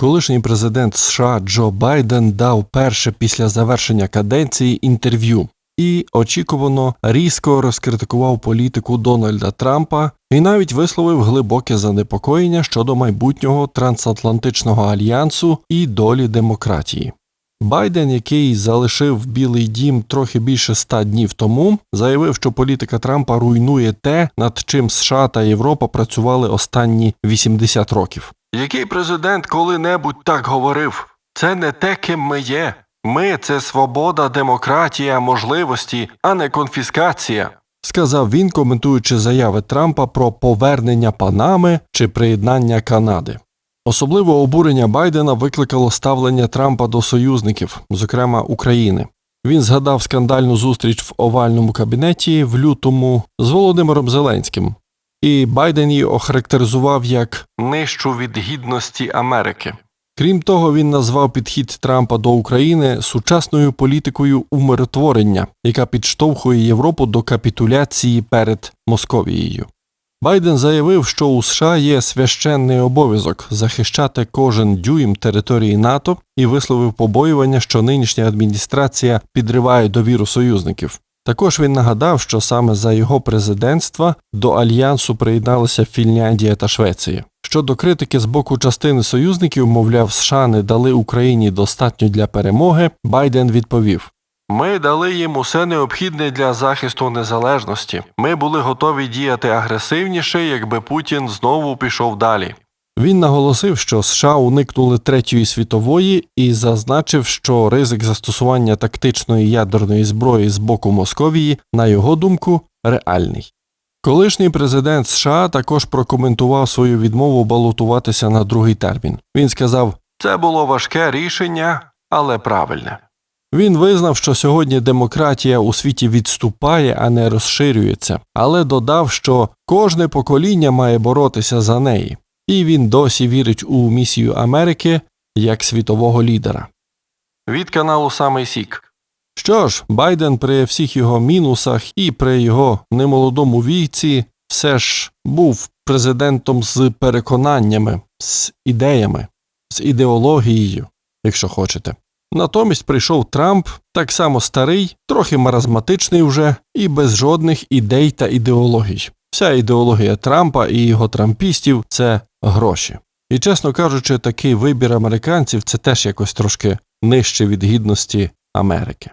Колишній президент США Джо Байден дав перше після завершення каденції інтерв'ю і очікувано різко розкритикував політику Дональда Трампа і навіть висловив глибоке занепокоєння щодо майбутнього трансатлантичного альянсу і долі демократії. Байден, який залишив Білий дім трохи більше ста днів тому, заявив, що політика Трампа руйнує те, над чим США та Європа працювали останні 80 років. Який президент коли-небудь так говорив? Це не те, ким ми є. Ми це свобода, демократія, можливості, а не конфіскація. Сказав він, коментуючи заяви Трампа про повернення Панами чи приєднання Канади. Особливе обурення Байдена викликало ставлення Трампа до союзників, зокрема України. Він згадав скандальну зустріч в овальному кабінеті в лютому з Володимиром Зеленським, і Байден її охарактеризував як нижчу від гідності Америки. Крім того, він назвав підхід Трампа до України сучасною політикою умиротворення, яка підштовхує Європу до капітуляції перед Московією. Байден заявив, що у США є священний обов'язок захищати кожен дюйм території НАТО і висловив побоювання, що нинішня адміністрація підриває довіру союзників. Також він нагадав, що саме за його президентства до альянсу приєдналися Фінляндія та Швеція. Щодо критики з боку частини союзників, мовляв, США не дали Україні достатньо для перемоги, Байден відповів: Ми дали їм усе необхідне для захисту незалежності. Ми були готові діяти агресивніше, якби Путін знову пішов далі. Він наголосив, що США уникнули третьої світової і зазначив, що ризик застосування тактичної ядерної зброї з боку Московії, на його думку, реальний. Колишній президент США також прокоментував свою відмову балотуватися на другий термін. Він сказав: це було важке рішення, але правильне. Він визнав, що сьогодні демократія у світі відступає, а не розширюється, але додав, що кожне покоління має боротися за неї, і він досі вірить у місію Америки як світового лідера. Від каналу Самий Сік. Що ж, Байден при всіх його мінусах і при його немолодому віці все ж був президентом з переконаннями, з ідеями, з ідеологією, якщо хочете. Натомість прийшов Трамп, так само старий, трохи маразматичний вже, і без жодних ідей та ідеологій. Вся ідеологія Трампа і його трампістів це гроші. І, чесно кажучи, такий вибір американців це теж якось трошки нижче від гідності Америки.